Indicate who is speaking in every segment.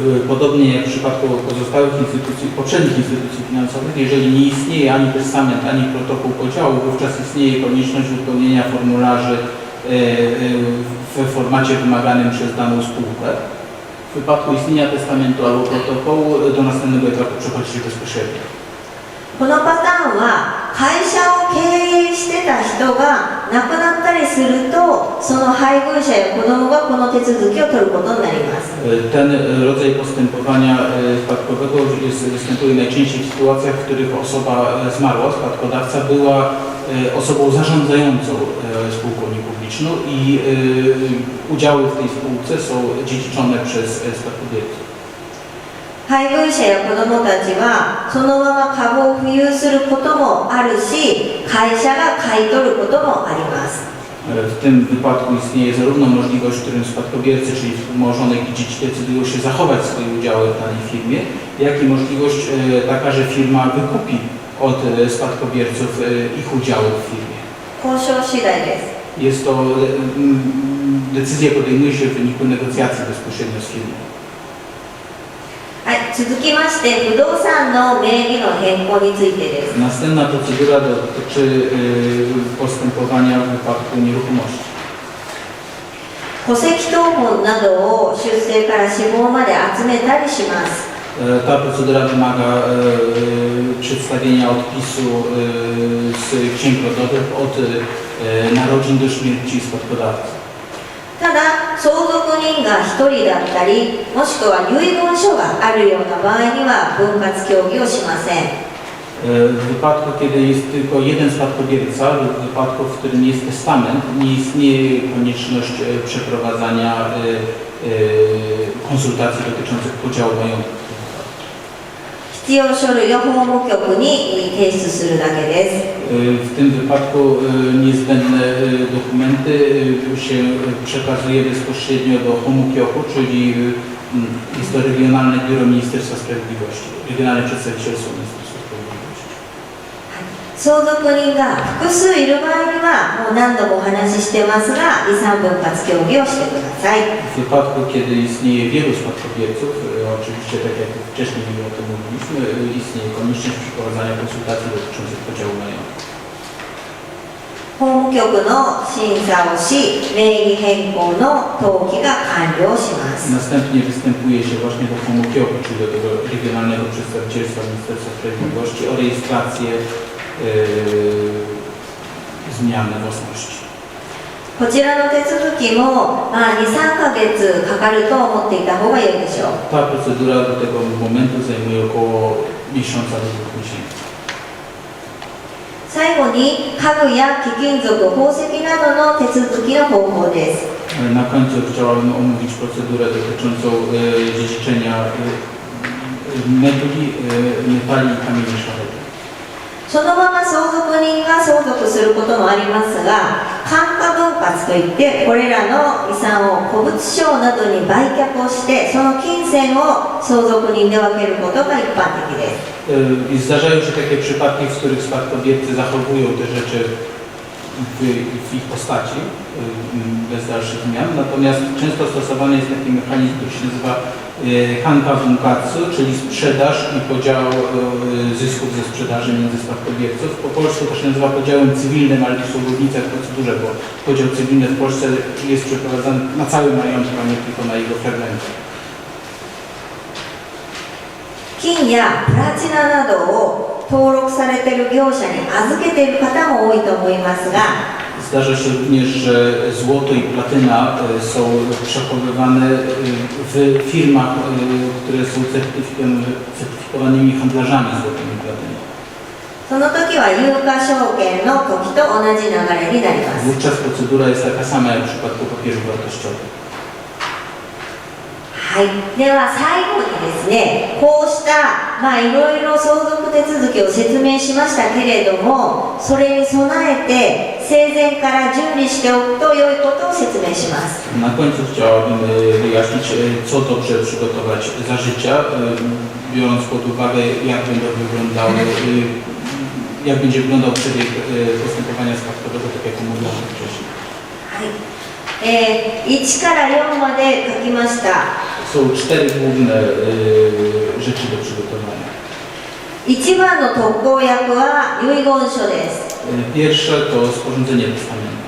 Speaker 1: w, podobnie jak w przypadku pozostałych instytucji, poprzednich instytucji finansowych, jeżeli nie istnieje ani testament, ani protokół podziału, wówczas istnieje konieczność wypełnienia formularzy e, e, w formacie wymaganym przez daną spółkę. W wypadku istnienia testamentu albo protokołu e, do następnego etapu przechodzi się bezpośrednio.
Speaker 2: このパターンは会社を経営してた人が 亡くなったりするとその配偶者や子供がこの手続きを取ることになります
Speaker 1: Ten e, rodzaj postępowania e, spadkowego jest, występuje najczęściej w sytuacjach, w których osoba e, zmarła, spadkodawca była e, osobą zarządzającą e, spółką niepubliczną i e, udziały w tej spółce są dziedziczone przez e, spadkobierców.
Speaker 2: 配偶者や子供たちはそのまま株を保有することもあるし会社が買い取ることもあります
Speaker 1: E, W tym wypadku istnieje zarówno możliwość, w którym spadkobiercy, czyli współmałżonek i dzieci decydują się zachować swoje udziały w danej firmie, jak i możliwość e, taka, że firma wykupi od e, spadkobierców e, ich udziały w firmie.
Speaker 2: 交渉次第です
Speaker 1: Jest to, e, mm, decyzja podejmuje się w wyniku negocjacji bezpośrednio z firmą.
Speaker 2: はい続きまして不動産の名義の変更についてです
Speaker 1: Następna procedura dotyczy e, postępowania w wypadku nieruchomości.
Speaker 2: 戸籍謄本などを出生から死亡まで集めたりします
Speaker 1: E, Ta procedura wymaga e, przedstawienia odpisu e, z księg rodowych od e, narodzin do śmierci spadkodawcy.
Speaker 2: ただ相続人が1人だったりもしくは遺言書があるような場合には分割協議をしません
Speaker 1: E, W wypadku, kiedy jest tylko jeden spadkobierca lub w wypadku, w którym jest testament, nie istnieje konieczność e, przeprowadzania e, e, konsultacji dotyczących podziału majątku.
Speaker 2: 必要書類を法務局に提出するだけです
Speaker 1: E, W tym wypadku e, niezbędne e, dokumenty e, się przekazuje bezpośrednio do Homukioku, czyli e, m, jest to Regionalne Biuro Ministerstwa Sprawiedliwości, Regionalne Przedstawicielstwo Ministerstwa Sprawiedliwości.
Speaker 2: 相続人が複数いる場合にはもう何度もお話ししてますが遺産分割協議をしてください
Speaker 1: W wypadku, kiedy istnieje wielu spadkobierców, e, oczywiście tak jak wcześniej o tym mówiliśmy, e, istnieje konieczność przeprowadzania konsultacji dotyczących podziału majątku.
Speaker 2: 法務局の審査をし名義変更の登記が完了します
Speaker 1: Następnie występuje się właśnie do Homukioku, czyli do tego Regionalnego Przedstawicielstwa Ministerstwa Sprawiedliwości o rejestrację e, zmiany własności.
Speaker 2: こちらの手続きも、まあ、23ヶ月かかると思っていた方が良いでしょう
Speaker 1: Ta procedura do tego momentu zajmuje około miesiąca do dwóch miesięcy.
Speaker 2: 最後に家具や貴金属宝石などの手続きの方法です
Speaker 1: E, Na końcu chciałabym omówić procedurę dotyczącą e, dziedziczenia e, e, meduli, e, metali i kamieni szlachetnych.
Speaker 2: そのまま相続人が相続することもありますが感化分割といってこれらの遺産を古物商などに売却をしてその金銭を相続人で分けることが一般的です
Speaker 1: E, I zdarzają się takie przypadki, w których spadkobiercy zachowują te rzeczy w, w ich postaci e, bez dalszych zmian, natomiast często stosowany jest taki mechanizm, który się nazywa e, kanka bunkatsu, czyli sprzedaż i podział zysków ze sprzedaży między spadkobierców. Po polsku to się nazywa podziałem cywilnym, ale to są różnice w procedurze, bo podział cywilny w Polsce jest przeprowadzany na całym majątku, a nie tylko na jego fragmencie.
Speaker 2: 金やプラチナなどを登録されている業者に預けている方も多いと思いますが
Speaker 1: Zdarza się również, że złoto i platyna e, są przechowywane e, w firmach, e, które są certyfikan- certyfikowanymi handlarzami złotem i platyną.
Speaker 2: その時は有価証券の時と同じ流れになります
Speaker 1: Wówczas procedura jest taka sama jak w przypadku papierów wartościowych.
Speaker 2: はい、では最後にですねこうしたまあいろいろ相続手続きを説明しましたけれどもそれに備えて生前から準備しておくと良いことを説明します
Speaker 1: Na końcu chciałabym e, wyjaśnić, e, co dobrze przygotować za życia, e, biorąc pod uwagę, jak będą wyglądały, e, jak będzie wyglądał przebieg e, postępowania spadkowego, tak jak omówiono wcześniej.
Speaker 2: はいえー1から4まで書きました
Speaker 1: Są cztery główne y, rzeczy do przygotowania.
Speaker 2: 一番の特効薬は遺言書です
Speaker 1: Y, Pierwsze to sporządzenie testamentu.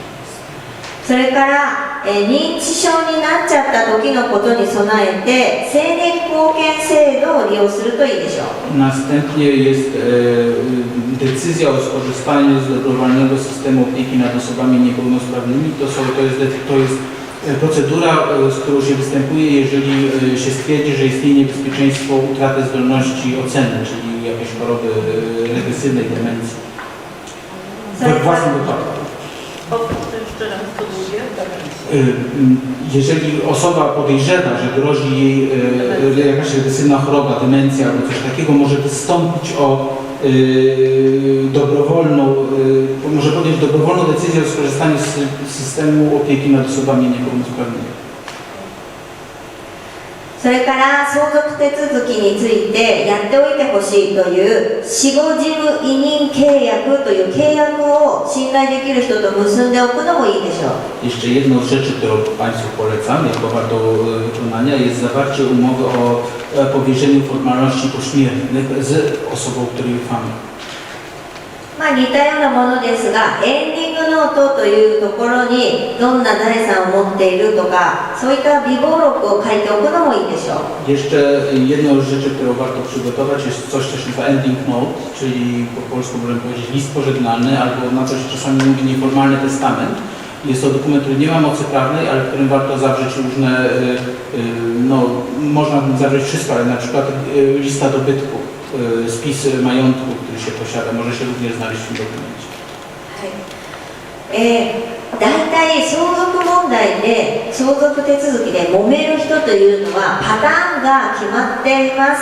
Speaker 2: それから、えー認知症になっちゃった時のことに備えて成年後見制度を利用するといいでしょう
Speaker 1: Następnie jest e, y, decyzja o skorzystaniu z dobrowolnego systemu opieki nad osobami niepełnosprawnymi. To, są, to, jest, de- to jest e, procedura, e, z którą się występuje, jeżeli e, się stwierdzi, że istnieje niebezpieczeństwo utraty zdolności oceny, czyli jakiejś choroby e, regresywnej demencji. We własnym wypadku. Jeżeli osoba podejrzewa, że grozi jej e, jakaś regresywna choroba, demencja albo coś takiego, może wystąpić o dobrowolną, y, może podjąć dobrowolną decyzję o skorzystaniu z systemu opieki nad osobami niepełnosprawnymi.
Speaker 2: それから相続手続きについてやっておいてほしいという死後事務委任契約という契約を信頼できる人と結んでおくのもいいでしょう
Speaker 1: Jeszcze jedną z rzeczy, którą Państwu polecam jako wartą e, wykonania jest zawarcie umowy o powierzeniu formalności pośmiertnych z osobą, której ufamy.
Speaker 2: まあ似たようなものですがエンディングノートというところにどんな財産を持っているとかそういった備忘録を書いておくのもいいでしょう
Speaker 1: Jeszcze jedną z rzeczy, którą warto przygotować jest coś, co się nazywa ending note, czyli po polsku możemy powiedzieć list pożegnalny, albo na coś czasami mówi nieformalny testament. Jest to dokument, który nie ma mocy prawnej, ale w którym warto zawrzeć różne, y, y, no można w nim zawrzeć wszystko, ale na przykład y, lista dobytku, spisy majątku, który się posiada, może się również znaleźć w tym dokumencie.
Speaker 2: えー、大体相続問題で相続手続きで揉める人というのはパターンが決まっています、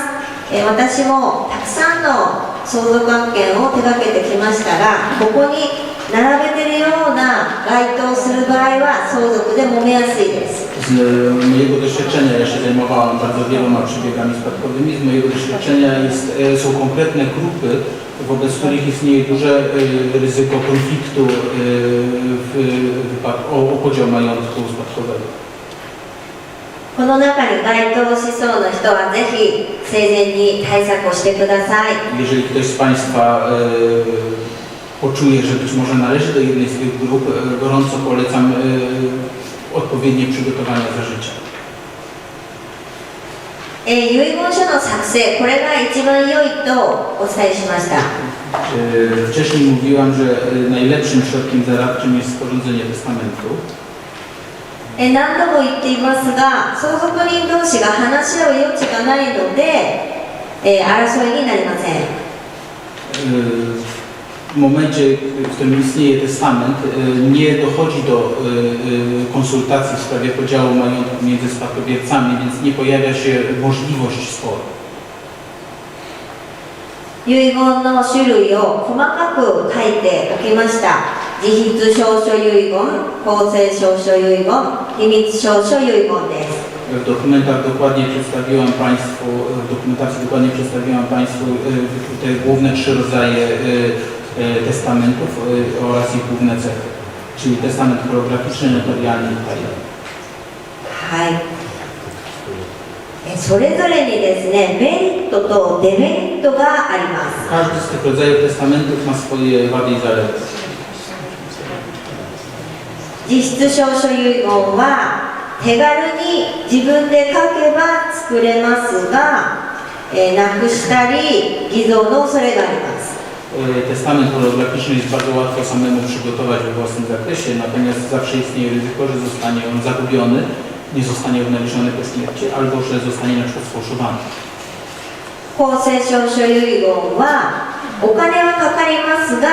Speaker 2: えー私もたくさんの相続案件を手掛けてきましたがここに並べてるような該当する場合は相続で揉めやすいです
Speaker 1: Z e, mojego doświadczenia, ja się zajmowałem bardzo wieloma przebiegami spadkowymi, z mojego doświadczenia jest, e, są konkretne grupy, wobec których istnieje duże e, ryzyko konfliktu e, w wypadku o, o podział majątku spadkowego.
Speaker 2: この中に該当しそうな人はぜひ生前に対策をしてください
Speaker 1: Jeżeli ktoś z Państwa e, poczuje, że być może należy do jednej z tych grup, e, gorąco polecam e, odpowiednie przygotowania za życia.
Speaker 2: えー、遺言書の作成、これが一番良いとお伝えしました。
Speaker 1: Wcześniej e, mówiłam, że najlepszym środkiem zaradczym jest sporządzenie testamentu.
Speaker 2: え何度も言っていますが、相続人同士が話し合う余地がないので、えー、争いになりません。
Speaker 1: momencie, w którym istnieje testament, y, nie dochodzi do y, y, konsultacji w sprawie podziału majątku między spadkobiercami, więc nie pojawia się możliwość sporu.
Speaker 2: 遺言の種類を細かく書いておきました自筆証書遺言公正証書遺言秘密証書遺言です
Speaker 1: W dokumentach dokładnie przedstawiłam Państwu, w dokumentacji dokładnie przedstawiłam Państwu y, te główne trzy rodzaje y, y, testamentów oraz ich główne cechy, czyli testament holograficzny, notarialny i tajny.
Speaker 2: はいえそれぞれにですねメリットとデメリットがあります
Speaker 1: Każdy z tych rodzajów testamentów ma swoje wady i zalety.
Speaker 2: 実質証書遺言は手軽に自分で書けば作れますが、えーなくしたり偽造の恐れがあります
Speaker 1: E, Testament holograficzny jest bardzo łatwo samemu przygotować we własnym zakresie, natomiast zawsze istnieje ryzyko, że zostanie on zagubiony, nie zostanie odnaleziony po śmierci, albo że zostanie na przykład sfałszowany.
Speaker 2: 公正証書遺言はお金はかかりますが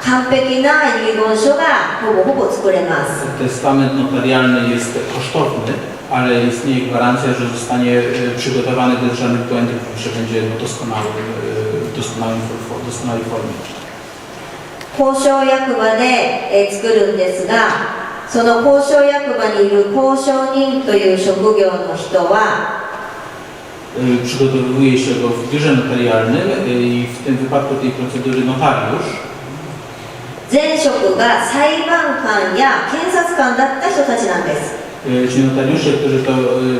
Speaker 2: 完璧な遺言書がほぼほぼ作れます
Speaker 1: Testament notarialny jest kosztowny, ale istnieje gwarancja, że zostanie e, przygotowany bez żadnych błędów, że będzie w e.
Speaker 2: 交渉役場で、えー作るんですがその交渉役場にいる交渉人という職業の人は
Speaker 1: E, Przygotowuje się go w biurze notarialnym e, i w tym wypadku tej procedury notariusz
Speaker 2: 前職が裁判官や検察官だった人たちなんです
Speaker 1: E, Ci notariusze, którzy to e,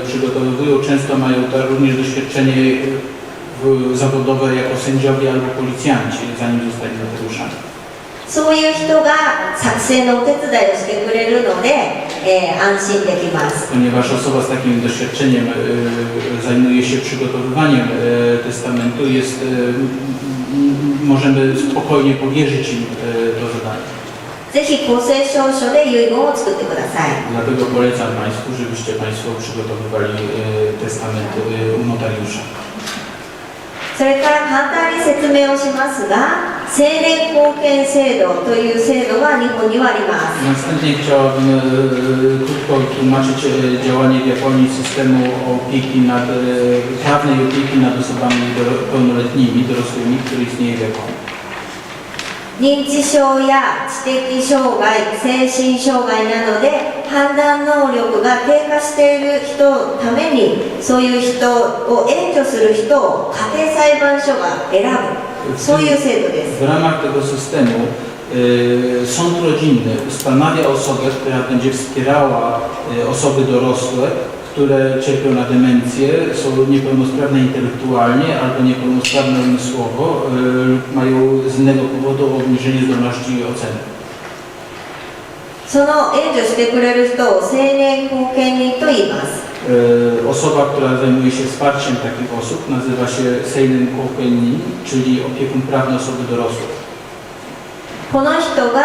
Speaker 1: przygotowują, często mają również doświadczenie e, zawodowe jako sędziowie albo policjanci, zanim zostali notariuszami.
Speaker 2: そういう人が作成のお手伝いをしてくれるので、えー安心できます。
Speaker 1: Ponieważ osoba z takim doświadczeniem e, zajmuje się przygotowywaniem e, testamentu, jest, e, m- m- możemy spokojnie powierzyć im e, to zadanie.
Speaker 2: ぜひ公正証書で遺言を作ってください。
Speaker 1: Dlatego polecam Państwu, żebyście Państwo przygotowywali e, testament e, u notariusza.
Speaker 2: それから簡単に説明をしますが、青年貢献制度という制度は。日本にはあります。認知症や知的障害精神障害などで判断能力が低下している人のためにそういう人を援助する人を家庭裁判所が選ぶそういう制度です。
Speaker 1: ドラマティブシステム Sąd rodzinny 遅く które cierpią na demencję, są niepełnosprawne intelektualnie albo niepełnosprawne umysłowo e, lub mają z innego powodu obniżenie zdolności oceny.
Speaker 2: その援助してくれる人を青年貢献人と言います。
Speaker 1: E, Osoba, która zajmuje się wsparciem takich osób nazywa się Seinen Kokenni, czyli opiekun prawny osoby dorosłej.
Speaker 2: この人が、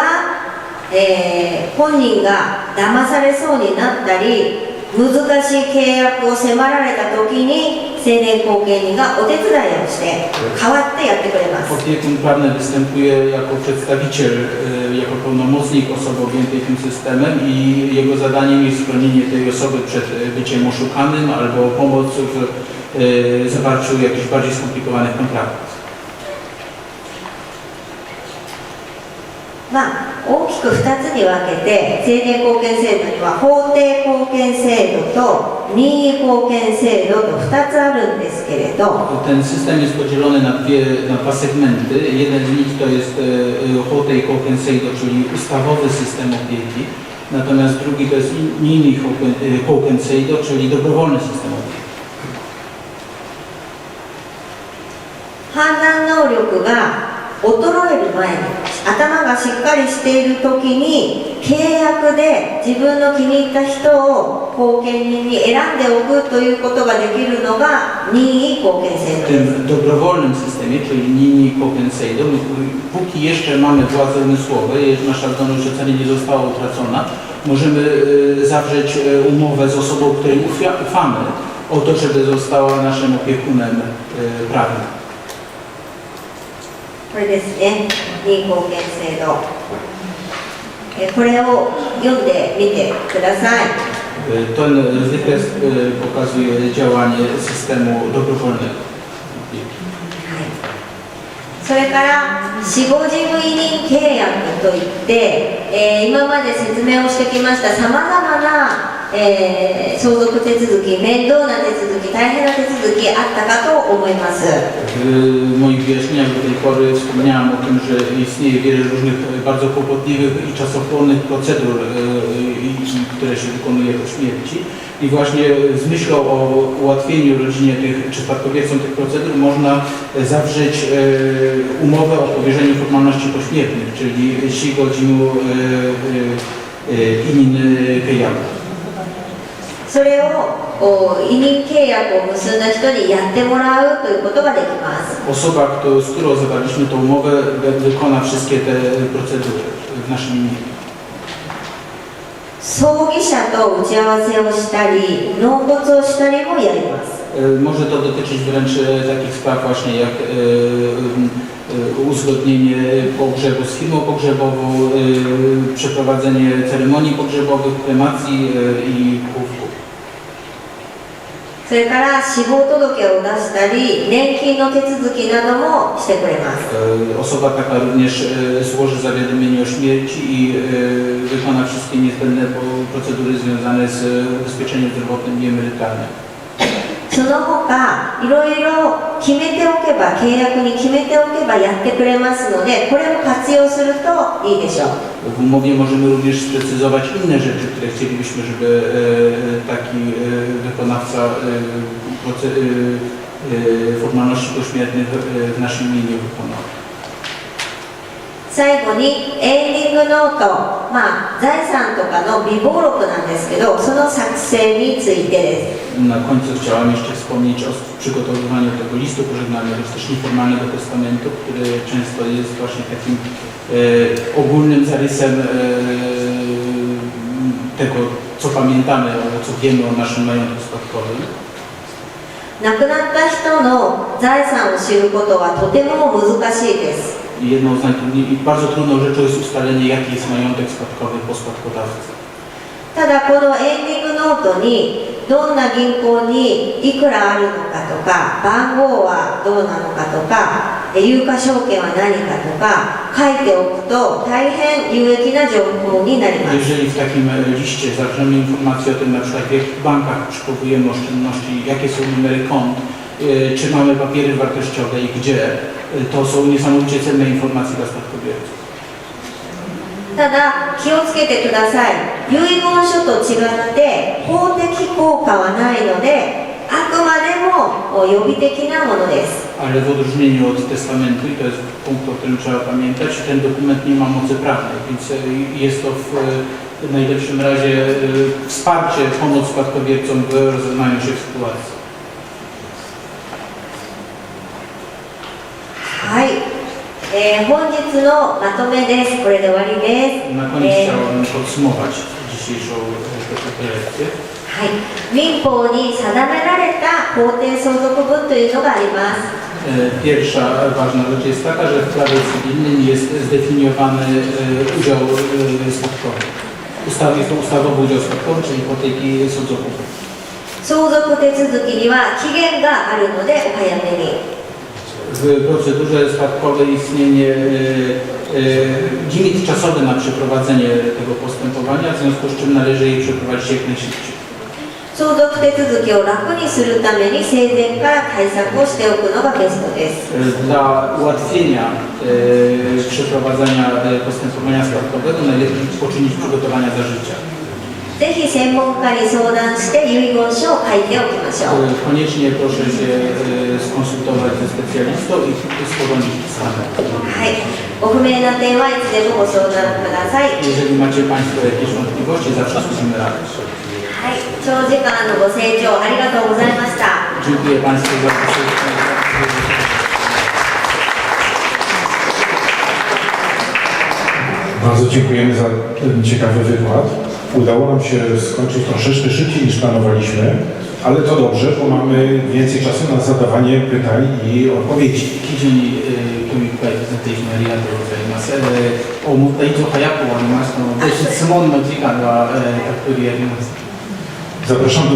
Speaker 2: えー本人が騙されそうになったり 難しい契約を迫られた時に青年後見人がお手伝いをして代わってやってくれます
Speaker 1: Opiekun prawny występuje jako przedstawiciel, e, jako pełnomocnik osoby objętej tym systemem i jego zadaniem jest chronienie tej osoby przed e, byciem oszukanym albo pomoc w e, zawarciu jakichś bardziej skomplikowanych kontraktów.
Speaker 2: まあ 大きく2つに分けて青年後見制度には法定後見制度と任意後見制度と2つあるんですけれど
Speaker 1: Ten system jest podzielony na, dwie, na dwa segmenty. Jeden z nich to jest e, Hotei Kokenseido, czyli ustawowy system opieki. Natomiast drugi to jest Nini Kokenseido, czyli dobrowolny system opieki.
Speaker 2: 判断能力が衰える前に頭がしっかりしている時に契約で自分の気に入った人を後見人に選んでおくということができるのが任意後見制
Speaker 1: W
Speaker 2: 度です
Speaker 1: tym dobrowolnym systemie, czyli Nini Kokenseido, my póki jeszcze mamy władze umysłowe, jeśli nasza zdolność oceny nie została utracona, możemy e, zawrzeć e, umowę z osobą, której ufia- ufamy, o to, żeby została naszym opiekunem e, prawnym.
Speaker 2: これですね。任意後見制度。えこれを読んでみてください。
Speaker 1: E, Ten wykres e, pokazuje działanie systemu dobrowolnego.
Speaker 2: それから死後事務委任契約といって、えー今まで説明をしてきましたさまざまな、えー相続手続き面倒な手続き大変な手続きあったかと思います
Speaker 1: W moich wyjaśnieniach do tej pory wspomniałem o tym, że istnieje wiele różnych e, bardzo kłopotliwych i czasochłonnych procedur, e, i- i- które się wykonuje po śmierci. I właśnie z myślą o ułatwieniu rodzinie tych, czy spadkobiercom tych procedur można e, zawrzeć e, umowę o powierzeniu formalności pośmiertnych, czyli Shigodzimu Inin Keyamu.
Speaker 2: それをお委任契約を結んだ人にやってもらうということができます
Speaker 1: Osoba, kto, z którą zawarliśmy tą umowę, wy- wykona wszystkie te procedury w naszym imieniu.
Speaker 2: 葬儀者と打ち合わせをしたり納骨をしたりもやります
Speaker 1: E, Może to dotyczyć wręcz e, takich spraw właśnie jak e, e, uzgodnienie pogrzebu z firmą pogrzebową, e, przeprowadzenie ceremonii pogrzebowych, kremacji e, i pochówku.
Speaker 2: それから死亡届を出したり年金の手続きなどもしてくれます
Speaker 1: E, Osoba taka również e, złoży zawiadomienie o śmierci i e, wykona wszystkie niezbędne po- procedury związane z ubezpieczeniem zdrowotnym i emerytalnym.
Speaker 2: その他いろいろ決めておけば契約に決めておけばやってくれますのでこれも活用するといいでしょう
Speaker 1: W umowie możemy również sprecyzować inne rzeczy, które chcielibyśmy, żeby e, taki e, wykonawca e, proce- e, e, formalności pośmiertnych e, w naszym imieniu wykonał.
Speaker 2: 最後にエンディングノート、まあ、財産とかの備忘録なんですけどその作成についてです
Speaker 1: Na końcu chciałam jeszcze wspomnieć o przygotowywaniu tego listu pożegnalnego, czy też nieformalnego testamentu, który często jest właśnie takim e, ogólnym zarysem e, tego, co pamiętamy, o co wiemy o naszym majątku spadkowym.
Speaker 2: 亡くなった人の財産を知ることはとても難しいです
Speaker 1: I jedną z najtrudniej, i bardzo trudną rzeczą jest ustalenie, jaki jest majątek spadkowy po spadkodawcy.
Speaker 2: ただこのエンディングノートにどんな銀行にいくらあるのかとか番号はどうなのかとかえ有価証券は何かとか書いておくと大変有益な情報になります
Speaker 1: Jeżeli w takim e, liście zawrzemy informacje o tym, na przykład w jakich bankach przechowujemy oszczędności, jakie są numery kont, e, czy mamy papiery wartościowe i gdzie, e, to są niesamowicie cenne informacje dla spadkobierców.
Speaker 2: ただ気をつけてください遺言書と違って法的効果はないのであくまでもお予備的なものです
Speaker 1: Ale w odróżnieniu od testamentu, i to jest punkt, o którym trzeba pamiętać, ten dokument nie ma mocy prawnej, więc e, jest to w e, najlepszym razie e, wsparcie, pomoc spadkobiercom w rozeznaniu się w sytuacji.
Speaker 2: えー本日のまとめですこれで終わりです、
Speaker 1: koniec
Speaker 2: えー
Speaker 1: e.
Speaker 2: はい、民法に定められた法定相続分というのがあります。
Speaker 1: E, Pierwsza ważna rzecz jest taka, że w prawie cywilnym jest zdefiniowany e, udział e, spadkowy. Ustaw, jest to ustawowy udział spadkowy, czyli hipoteki sądzowej.
Speaker 2: 相続手続きには期限があるのでお早めに。
Speaker 1: W procedurze spadkowej istnieje e, e, limit czasowy na przeprowadzenie tego postępowania, w związku z czym należy je przeprowadzić jak najszybciej.
Speaker 2: 相続手続きを楽にするために生前から対策をしておくのがベストです。
Speaker 1: E, Dla ułatwienia e, przeprowadzania e, postępowania spadkowego najlepiej poczynić przygotowania za życia.
Speaker 2: ぜひ専門家に相談して遺言書を書いておきましょう。
Speaker 1: E, Koniecznie proszę się e, skonsultować ze specjalistą i sporządzić pisane.
Speaker 2: はい、ご不明な点はいつでもご相談ください。
Speaker 1: Jeżeli macie Państwo jakieś wątpliwości, zawsze służymy radość.
Speaker 2: はい、長時間のご清聴ありがとうございました。
Speaker 1: Dziękuję Państwu za posłuchanie.
Speaker 3: Bardzo dziękujemy za ten ciekawy wykład. udało nam się skończyć troszeczkę szybciej niż planowaliśmy, ale to dobrze, bo mamy więcej czasu na zadawanie pytań i odpowiedzi.
Speaker 1: Jeżeli tu tutaj prezentation ありがとうございます。えー、思った以上早く終わりましたので、質問の時間が、えー、たっぷりあります。
Speaker 3: Zapraszam tak. do